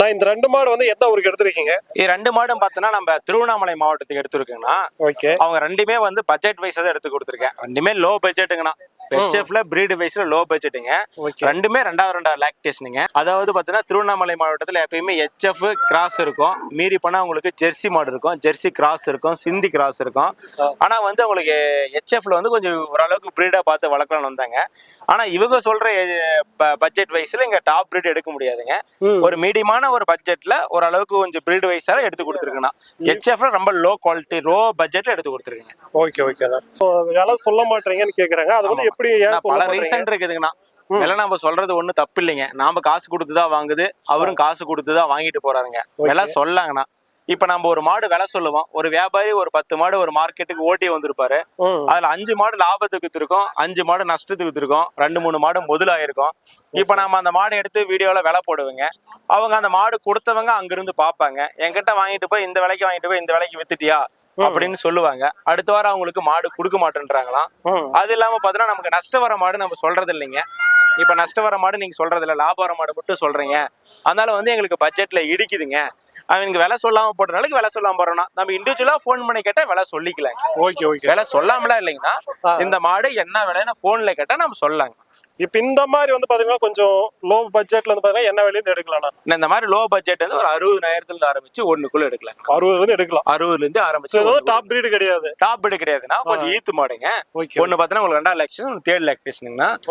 நான் இந்த ரெண்டு மாடு வந்து எந்த ஊருக்கு எடுத்திருக்கீங்க? ரெண்டு மாடும் பார்த்தோன்னா நம்ம திருவண்ணாமலை மாவட்டத்துக்கு எடுத்துருக்கோங்கண்ணா. ஓகே. அவங்க ரெண்டுமே வந்து பட்ஜெட் வைஸ் தான் எடுத்து கொடுத்துருக்கேன். ரெண்டுமே லோ பட்ஜெட்டுங்கண்ணா ஹெச்எஃப்ல பிரீடு வைஸ்ல லோ பட்ஜெட்டுங்க ரெண்டுமே ரெண்டாவது ரெண்டாவது லாக்டேஷனுங்க அதாவது பார்த்தீங்கன்னா திருவண்ணாமலை மாவட்டத்தில் எப்பயுமே ஹெச்எஃப் கிராஸ் இருக்கும். மீறி போனால் உங்களுக்கு ஜெர்சி மாடு இருக்கும். ஜெர்சி கிராஸ் இருக்கும். சிந்தி கிராஸ் இருக்கும். ஆனால் வந்து உங்களுக்கு ஹெச்எஃப்ல வந்து கொஞ்சம் ஓரளவுக்கு ப்ரீடாக பார்த்து வளர்க்கலாம்னு வந்தாங்க. ஆனால் இவங்க சொல்கிற பட்ஜெட் வைஸில் இங்கே டாப் ப்ரீட் எடுக்க முடியாதுங்க. ஒரு மீடியமான ஒரு பட்ஜெட்டில் ஓரளவுக்கு கொஞ்சம் ப்ரீடு வைஸாக எடுத்து கொடுத்துருக்குண்ணா. ஹெச்எஃப்ல ரொம்ப லோ குவாலிட்டி லோ பட்ஜெட்டில் எடுத்து கொடுத்துருக்குங்க. ஓகே ஓகே விலை சொல்ல மாட்டீங்கன்னு கேக்குறாங்க. அது வந்து எப்படி சொல்ல பல ரீசன் இருக்குதுங்கண்ணா. விலை நம்ம சொல்றது ஒண்ணும் தப்பு இல்லைங்க நாம காசு கொடுத்து தான் வாங்குது அவரும் காசு கொடுத்து தான் வாங்கிட்டு போறாருங்க. விலை சொல்லாங்கண்ணா. இப்ப நம்ம ஒரு மாடு விலை சொல்லுவோம். ஒரு வியாபாரி ஒரு பத்து மாடு ஒரு மார்க்கெட்டுக்கு ஓட்டி வந்திருப்பாரு. அதுல அஞ்சு மாடு லாபத்துக்கு வித்திருக்கோம் அஞ்சு மாடு நஷ்டத்துக்கு வித்திருக்கோம் ரெண்டு மூணு மாடு முதலாயிருக்கும். இப்ப நம்ம அந்த மாடு எடுத்து வீடியோல விலை போடுவோங்க. அவங்க அந்த மாடு கொடுத்தவங்க அங்கிருந்து பார்ப்பாங்க. என்கிட்ட வாங்கிட்டு போய் இந்த விலைக்கு வாங்கிட்டு போய் இந்த விலைக்கு வித்துட்டியா? அப்படின்னு சொல்லுவாங்க. அடுத்த வாரம் அவங்களுக்கு மாடு கொடுக்க மாட்டேன்றாங்களாம். அது இல்லாம பாத்தீங்கன்னா நமக்கு நஷ்டம் வர மாடு நம்ம சொல்றது இல்லைங்க. இப்ப நஷ்டம் வர மாடு நீங்க சொல்றது இல்ல. லாபம் வர மாடு மட்டும் சொல்றீங்க. அதனால வந்து எங்களுக்கு பட்ஜெட்ல இடிக்குதுங்க. அவனுக்கு விலை சொல்லாம போட்ட நாளைக்கு விலை சொல்லாம போறோம்னா நம்ம இண்டிவிஜுவலா ஃபோன் பண்ணி கேட்டா விலை சொல்லிக்கலாம் ஓகே ஓகே. விலை சொல்லாமலாம் இல்லைங்கன்னா. இந்த மாடு என்ன விலைன்னு போன்ல கேட்டா நம்ம சொல்லலாங்க. இப்ப இந்த மாதிரி வந்து பாத்தீங்கன்னா கொஞ்சம் லோ பட்ஜெட்ல வந்து பாத்தீங்கன்னா என்ன இருந்து எடுக்கலாம் இந்த மாதிரி லோ பட்ஜெட் வந்து ஒரு அறுபதாயிரத்துல இருந்து ஆரம்பிச்சு ஒண்ணுக்குள்ள எடுக்கலாம். அறுபதுல இருந்து எடுக்கலாம். அறுபதுல இருந்து ஆரம்பிச்சு டாப் பிரீடு கிடையாது. டாப் பீடு கிடையாதுன்னா கொஞ்சம் ஈத்து மாடுங்க. ஓகே ஒண்ணு பாத்தீங்கன்னா உங்களுக்கு ரெண்டாவது லட்சம் ஒன்று தேர்ட்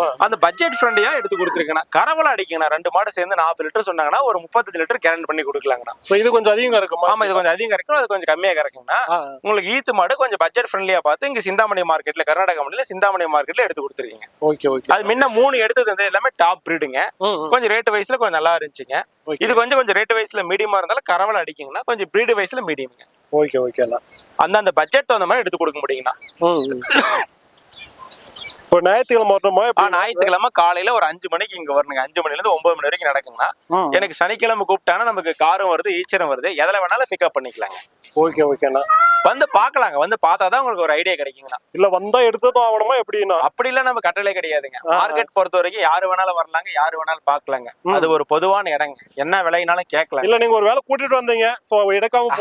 ஆ. அந்த பட்ஜெட் ஃப்ரெண்ட்லியா எடுத்து கொடுத்துருக்கேன் கரவலை அடிக்கங்கண்ணா. ரெண்டு மாடு சேர்ந்து நாற்பது லிட்டர் சொன்னாங்கன்னா ஒரு முப்பத்தஞ்சு லிட்டர் கேரண்ட் பண்ணி கொடுக்கலாங்கண்ணா. சோ இது கொஞ்சம் அதிகம் இருக்குமா ஆமா இது கொஞ்சம் அதிகம் கிடைக்கும் அது கொஞ்சம் கம்மியா ஆ. உங்களுக்கு ஈத்து மாடு கொஞ்சம் பட்ஜெட் ஃப்ரெண்ட்லியா பார்த்து இங்க சிந்தாமணி மார்க்கெட்ல கர்நாடகா மண்டியில சிந்தாமணி மார்க்கெட்ல எடுத்து கொடுத்துருக்கீங்க. ஓகே ஓகே அது முன்ன மூணு எடுத்தது வந்து எல்லாமே டாப் ப்ரீடுங்க. கொஞ்சம் ரேட் வைஸ்ல கொஞ்சம் நல்லா இருந்துச்சுங்க. இது கொஞ்சம் கொஞ்சம் ரேட் வைஸ்ல மீடியமா இருந்தாலும் கரவலை அடிக்குங்கன்னா கொஞ்சம் ப்ரீடு வைஸ்ல மீடியம்ங்க ஓகே ஓகேண்ணா அந்த அந்த பட்ஜெட் தகுந்த மாதிரி எடுத்து கொடுக்க முடியுங்கண்ணா. இப்போ ஞாயிற்றுக்கிழமை வரணுமா? ஞாயிற்றுக்கிழமை காலையில ஒரு அஞ்சு மணிக்கு இங்க வரணுங்க அஞ்சு மணில இருந்து ஒன்பது மணி வரைக்கும் நடக்குங்கண்ணா. எனக்கு சனிக்கிழமை கூப்பிட்டானா நமக்கு காரும் வருது ஈச்சரும் வருது எதுல வேணாலும் பிக்கப் பண்ணிக்கலாங்க ஓகே ஓகேண்ணா வந்து பார்க்கலாங்க. வந்து பார்த்தா தான் உங்களுக்கு ஒரு ஐடியா கிடைக்குங்கண்ணா இல்ல வந்தா எடுத்ததும் ஆகணுமா எப்படின்னா? அப்படிலாம் நம்ம கட்டளை கிடையாதுங்க. மார்க்கெட் பொறுத்த வரைக்கும் யாரு வேணாலும் வரலாங்க யாரு வேணாலும் பார்க்கலாங்க. அது ஒரு பொதுவான இடங்க. என்ன விலைனாலும் கேட்கலாம். இல்ல நீங்க ஒரு வேலை கூட்டிட்டு வந்தீங்க சோ எடுக்காம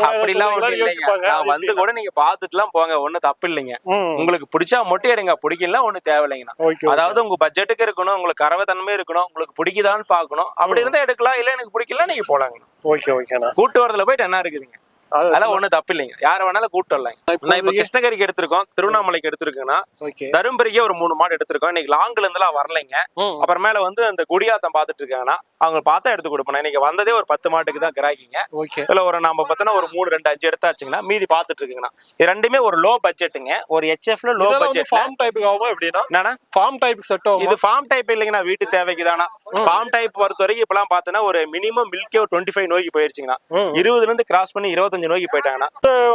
யோசிப்பாங்க. நான் வந்து கூட நீங்க பார்த்துட்டுலாம் போங்க ஒண்ணும் தப்பு இல்லைங்க. உங்களுக்கு பிடிச்சா மொட்டை எடுங்க பிடிக்கலாம் ஒண்ணும் தேவையில்லைங்கண்ணா. அதாவது உங்க பட்ஜெட்டுக்கு இருக்கணும் உங்களுக்கு கறவை தன்மை இருக்கணும் உங்களுக்கு பிடிக்குதான்னு பார்க்கணும். அப்படி இருந்தா எடுக்கலாம் இல்ல எனக்கு பிடிக்கல நீங்க போலாங்க ஓகே ஓகேண்ணா. கூட்டு வரதுல போயிட்டு என்ன இருக்குதுங்க? அதெல்லாம் ஒண்ணும் தப்பு இல்லைங்க யார வேணாலும் கூட்டு வரலாங்க. நான் இப்ப கிருஷ்ணகிரிக்கு எடுத்திருக்கோம். திருவண்ணாமலைக்கு எடுத்திருக்கோங்கன்னா ஓகே. தருமபுரிக்கு ஒரு மூணு மாடு எடுத்திருக்கோம். இன்னைக்கு லாங்ல இருந்தெல்லாம் வரலைங்க. ம். அப்புறமேல வந்து அந்த குடியாத்தம் பார்த்துட்டு இருக்காங்கன்னா அவங்க பார்த்தா எடுத்து கொடுப்பேன். இன்னைக்கு வந்ததே ஒரு பத்து மாட்டுக்கு தான் கிராக்கிங்க இதுல ஒரு நம்ம பார்த்தோன்னா ஒரு மூணு ரெண்டு அஞ்சு எடுத்தாச்சுங்கன்னா மீதி பார்த்துட்டு இருக்குங்கண்ணா. இது ரெண்டுமே ஒரு லோ பட்ஜெட்டுங்க ஒரு ஹெச்எஃப்ல லோ பட்ஜெட்ல ஃபார்ம் டைப்புக்கு ஆகுமா எப்படின்னா? என்னன்னா ஃபார்ம் டைப்புக்கு செட் ஆகும்? இது ஃபார்ம் டைப் இல்லைங்கண்ணா வீட்டு தேவைக்கு தானா ஃபார்ம் டைப் பொறுத்த வரைக்கும் இப்பெல்லாம் பார்த்தோன்னா ஒரு மினிமம் மில்கே ஒரு டுவெண்ட்டி ஃபைவ் நோய்க்கு போயிருச்சுங்கண்ணா. ம். இருபதுல இருந்து கிராஸ் பண்ணி இருபத்தஞ்சு நோய்க்கு போயிட்டாங்கன்னா.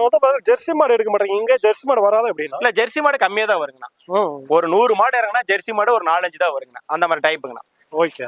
வந்து பாத்தீங்கன்னா ஜெர்சி மாடு எடுக்க மாட்டேங்க. இங்க ஜெர்சி மாடு வராது எப்படின்னா? இல்ல ஜெர்சி மாடு கம்மியா தான் வருங்கண்ணா. ஒரு நூறு மாடு இறங்குனா ஜெர்சி மாடு ஒரு நாலஞ்சு தான் வருங்கண்ணா. அந்த மாதிரி டைப்புங்கண்ணா ஓகே.